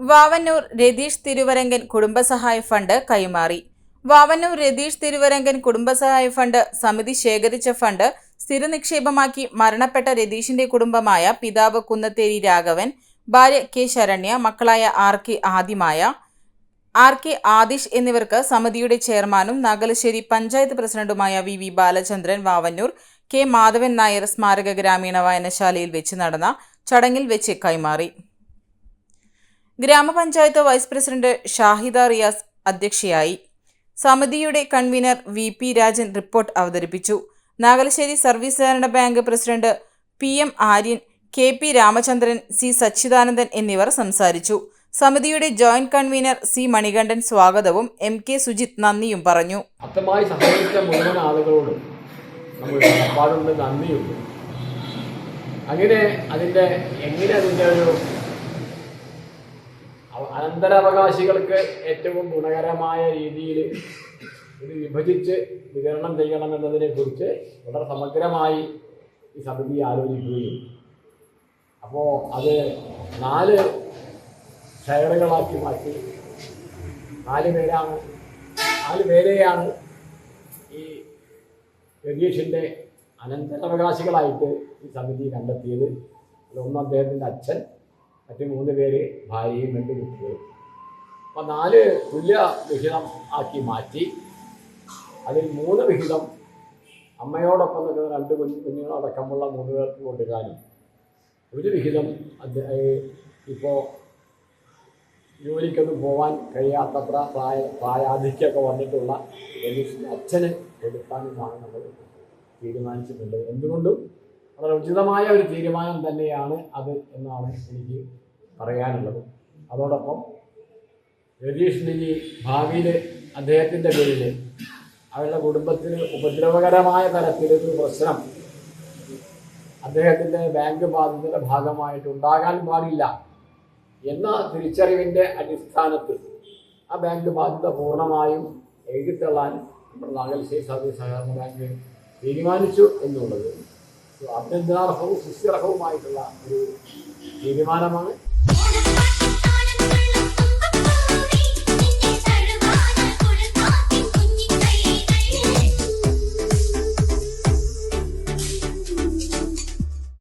വാവന്നൂർ രതീഷ് തിരുവരങ്കൻ കുടുംബസഹായ ഫണ്ട് കൈമാറി. വാവന്നൂർ രതീഷ് തിരുവരങ്കൻ കുടുംബസഹായ ഫണ്ട് സമിതി ശേഖരിച്ച ഫണ്ട് സ്ഥിര നിക്ഷേപമാക്കി മരണപ്പെട്ട രതീഷിന്റെ കുടുംബമായ പിതാവ് കുന്നത്തേരി രാഘവൻ ഭാര്യ കെ ശരണ്യ മക്കളായ R K Adimaya R K Adish എന്നിവർക്ക് സമിതിയുടെ ചെയർമാനും നാഗലശ്ശേരി പഞ്ചായത്ത് പ്രസിഡന്റുമായ V V Balachandran Vavanoor K Madhavan Nair സ്മാരക ഗ്രാമീണ വായനശാലയിൽ വെച്ച് നടന്ന ചടങ്ങിൽ വെച്ച് കൈമാറി. ഗ്രാമപഞ്ചായത്ത് വൈസ് പ്രസിഡന്റ് ഷാഹിദ റിയാസ് അധ്യക്ഷയായി. സമിതിയുടെ convener V P Rajan report അവതരിപ്പിച്ചു. നാഗലശ്ശേരി സർവീസ് സഹകരണ bank president P M Aryan K P Ramachandran C Sachidanandan എന്നിവർ സംസാരിച്ചു. സമിതിയുടെ ജോയിന്റ് കൺവീനർ സി മണികണ്ഠൻ സ്വാഗതവും എം കെ സുജിത് നന്ദിയും പറഞ്ഞു. അത്തമായി സഹകരിച്ച മുഴുവൻ ആളുകളോടും നമ്മൾ നന്ദിയുണ്ട്. അങ്ങനെ അതിന്റെ എങ്ങനെ അതിന്റെ ഒരു അനന്തരാവകാശികൾക്ക് ഏറ്റവും ഗുണകരമായ രീതിയിൽ ഇത് വിഭജിച്ച് വിതരണം ചെയ്യണമെന്നതിനെ കുറിച്ച് വളരെ സമഗ്രമായി ഈ സമിതി ആലോചിക്കുകയും. അപ്പോൾ അത് നാല് ഷെയറുകളാക്കി മാറ്റി. നാല് പേരാണ് നാല് പേരെയാണ് ഈ രതീഷിന്റെ അനന്തരാവകാശികളായിട്ട് ഈ സമിതി കണ്ടെത്തിയത്. അതിലൊന്ന് അദ്ദേഹത്തിന്റെ അച്ഛൻ മറ്റ് മൂന്ന് പേര് ഭാര്യയും രണ്ട് കുട്ടികളും. അപ്പോൾ നാല് തുല്യ വിഹിതം ആക്കി മാറ്റി. അതിൽ മൂന്ന് വിഹിതം അമ്മയോടൊപ്പം നിൽക്കുന്ന രണ്ട് കുഞ്ഞു കുഞ്ഞുങ്ങളടക്കമുള്ള മൂന്ന് പേർക്ക് കൊടുക്കാനും ഒരു വിഹിതം ഇപ്പോൾ ജോലിക്കൊന്നും പോകാൻ കഴിയാത്തത്ര പ്രായ പ്രായാധിക്യമൊക്കെ വന്നിട്ടുള്ള അച്ഛന് എടുക്കാനുമാണ് നമ്മൾ തീരുമാനിച്ചിട്ടുള്ളത്. എന്തുകൊണ്ടും വളരെ ഉചിതമായ ഒരു തീരുമാനം തന്നെയാണ് അത് എന്നാണ് എനിക്ക് പറയാനുള്ളത്. അതോടൊപ്പം രതീഷ് ഇനി ഭാവിയിൽ അദ്ദേഹത്തിന്റെ പേരിൽ അവരുടെ കുടുംബത്തിന് ഉപദ്രവകരമായ തരത്തിലൊരു പ്രശ്നം അദ്ദേഹത്തിന്റെ ബാങ്ക് ബാധ്യതയുടെ ഭാഗമായിട്ട് ഉണ്ടാകാൻ പാടില്ല എന്ന തിരിച്ചറിവിന്റെ അടിസ്ഥാനത്തിൽ ആ ബാങ്ക് ബാധ്യത പൂർണമായും എഴുതിത്തള്ളാൻ നമ്മുടെ നാഗൽശ്ശേരി സർവീസ് സഹകരണ ബാങ്ക് തീരുമാനിച്ചു എന്നുള്ളത് അഭ്യന്തരാർഹവും സുസ്ഥിരഹവുമായിട്ടുള്ള ഒരു തീരുമാനമാണ്.